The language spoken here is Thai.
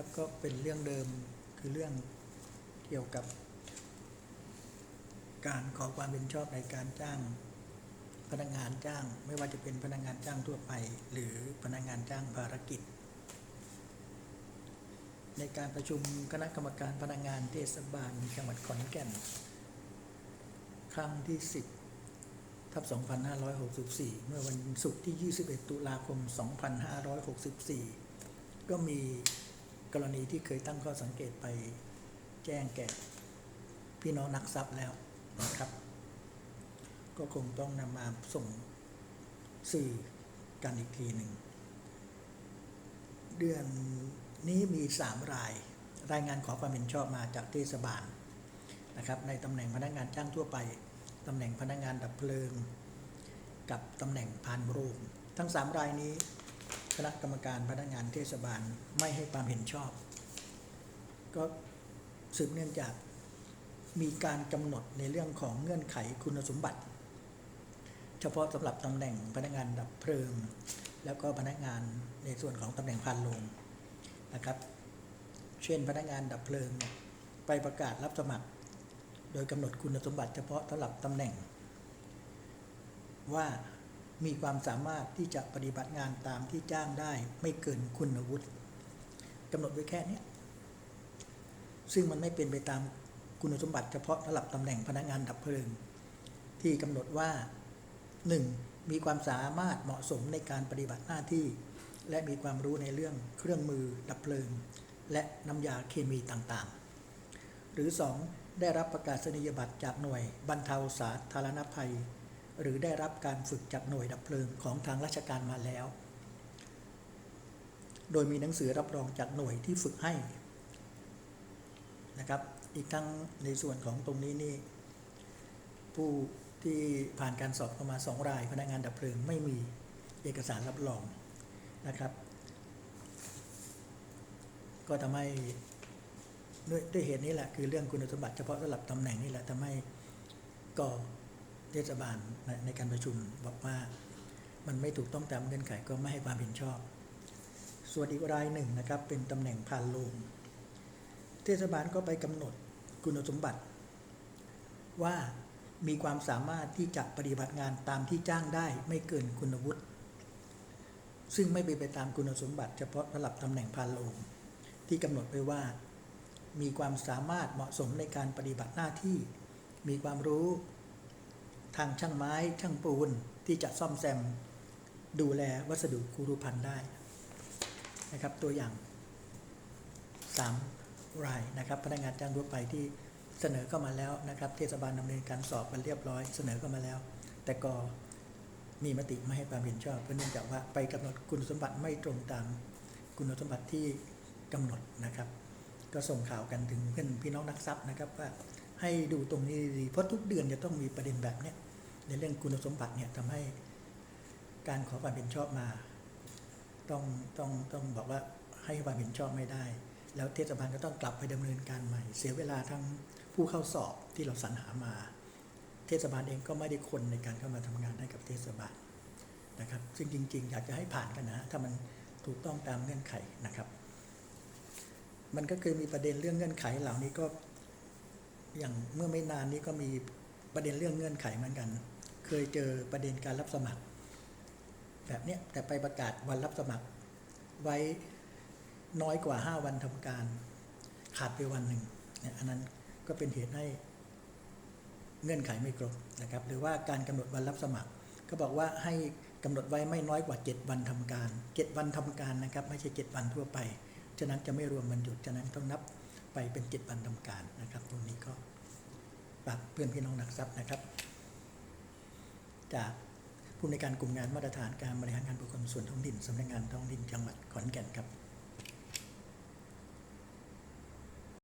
ครับก็เป็นเรื่องเดิมคือเรื่องเกี่ยวกับ การขอความเป็นชอบในการจ้างพนักงานจ้าง ไม่ว่าจะเป็นพนักงานจ้างทั่วไป หรือพนักงานจ้างภารกิจ ในการประชุมคณะกรรมการพนักงานเทศบาลจังหวัดขอนแก่น ครั้งที่ 10ทับ2564 เมื่อวันศุกร์ที่ 21 ตุลาคม 2564 ก็มี กรณีที่เคยตั้งข้อสังเกตไปแจ้งแก่พี่น้องนักทรัพย์แล้วนะครับ ก็คงต้องนำมาส่งสื่อกันอีกทีหนึ่ง เดือนนี้มี 3 ราย รายงานขอความเห็นชอบมาจากเทศบาลนะครับในตำแหน่งพนักงานจ้างทั่วไปตำแหน่งพนักงานดับเพลิง กับตำแหน่งพานโรงทั้ง 3 รายนี้ คณะกรรมการพนักงานเทศบาลไม่ให้ความเห็นชอบ ก็สืบเนื่องจากมีการกำหนดในเรื่องของเงื่อนไขคุณสมบัติ เฉพาะสำหรับตำแหน่งพนักงานดับเพลิง แล้วก็พนักงานในส่วนของตำแหน่งพานโรงนะครับ เช่นพนักงานดับเพลิงไปประกาศรับสมัคร โดยกำหนดคุณสมบัติเฉพาะสำหรับตำแหน่ง ว่า มีความสามารถที่จะปฏิบัติงานตามที่จ้างได้ไม่เกินคุณวุฒิกำหนดไว้แค่นี้ซึ่งมันไม่เป็นไปตามคุณสมบัติเฉพาะสำหรับตำแหน่งพนักงานดับเพลิง ที่กำหนดว่า 1. มีความสามารถเหมาะสมในการปฏิบัติหน้าที่ และมีความรู้ในเรื่องเครื่องมือดับเพลิง และน้ำยาเคมีต่างๆ หรือ 2. ได้รับประกาศนียบัตรจากหน่วยบรรเทาสาธารณภัย หรือได้รับการฝึกจากหน่วยดับเพลิงของทางราชการมาแล้ว โดยมีหนังสือรับรองจากหน่วยที่ฝึกให้นะครับ อีกทั้งในส่วนของตรงนี้นี่ผู้ที่ผ่านการสอบเข้ามาสองราย พนักงานดับเพลิงไม่มีเอกสารรับรองนะครับ ก็ทำให้ด้วยด้วยเหตุนี้แหละคือเรื่องคุณสมบัติเฉพาะสำหรับตำแหน่งนี่แหละทำให้ก็ เทศบาลในในการประชุมบอกว่ามันไม่ถูกต้องตามเงื่อนไขก็ไม่ให้ความเห็นชอบ ส่วนอีกรายหนึ่งนะครับเป็นตำแหน่งพานโรงเทศบาลก็ไปกำหนดคุณสมบัติ ว่ามีความสามารถที่จะปฏิบัติงานตามที่จ้างได้ไม่เกินคุณวุฒิซึ่งไม่เป็นไปตามคุณสมบัติ เฉพาะระดับตำแหน่งพานโรงที่กำหนดไว้ว่า มีความสามารถเหมาะสมในการปฏิบัติหน้าที่ มีความรู้ ทางช่างไม้ช่างปูนที่จะซ่อมแซม ดูแลวัสดุคูรุพันธ์ได้นะครับตัวอย่าง 3 รายนะครับพนักงานจ้างทั่วไปที่เสนอเข้ามาแล้วนะครับเทศบาลดำเนินการสอบกันเรียบร้อยเสนอเข้ามาแล้ว แต่ก็มีมติไม่ให้ความเห็นชอบเพราะเนื่องจากว่าไปกำหนดคุณสมบัติไม่ตรงตามคุณสมบัติที่กำหนดนะครับ ก็ส่งข่าวกันถึงเพื่อนพี่น้องนักทรัพย์นะครับว่า ให้ดูตรงนี้ดีเพราะทุกเดือนจะต้องมีประเด็นแบบเนี้ยในเรื่องคุณสมบัติเนี่ยทำให้การขอความเห็นชอบมา ต้องต้องต้องบอกว่าให้ความเห็นชอบไม่ได้ แล้วเทศบาลก็ต้องกลับไปดำเนินการใหม่ เสียเวลาทั้งผู้เข้าสอบที่เราสรรหามา เทศบาลเองก็ไม่ได้คนในการเข้ามาทำงานให้กับเทศบาลนะครับ ซึ่งจริง ๆ อยากจะให้ผ่านกันนะถ้ามันถูกต้องตามเงื่อนไขนะครับ มันก็เคยมีประเด็นเรื่องเงื่อนไขเหล่านี้ก็ อย่างเมื่อไม่นานนี้ก็มีประเด็นเรื่องเงื่อนไขเหมือนกัน เคยเจอประเด็นการรับสมัคร แบบเนี้ยแต่ไปประกาศวันรับสมัคร ไว้น้อยกว่า 5 วันทำการ ขาดไปวันหนึ่งเนี่ยอันนั้นก็เป็นเหตุให้เงื่อนไขไม่ครบนะครับ หรือว่าการกำหนดวันรับสมัคร ก็บอกว่าให้กำหนดไว้ไม่น้อยกว่า 7 วันทำการ 7 วันทำการนะครับ ไม่ใช่ 7 วันทั่วไป ฉะนั้นจะไม่รวมวันหยุด ฉะนั้นต้องนับ ไปเป็นกิจบันทำการนะครับ ตรงนี้ก็ฝากเพื่อนพี่น้องนักทรัพย์นะครับ จากผู้ในการกลุ่มงานมาตรฐานการบริหารงานบุคคลส่วนท้องถิ่นสำนักงานท้องถิ่นจังหวัดขอนแก่นครับ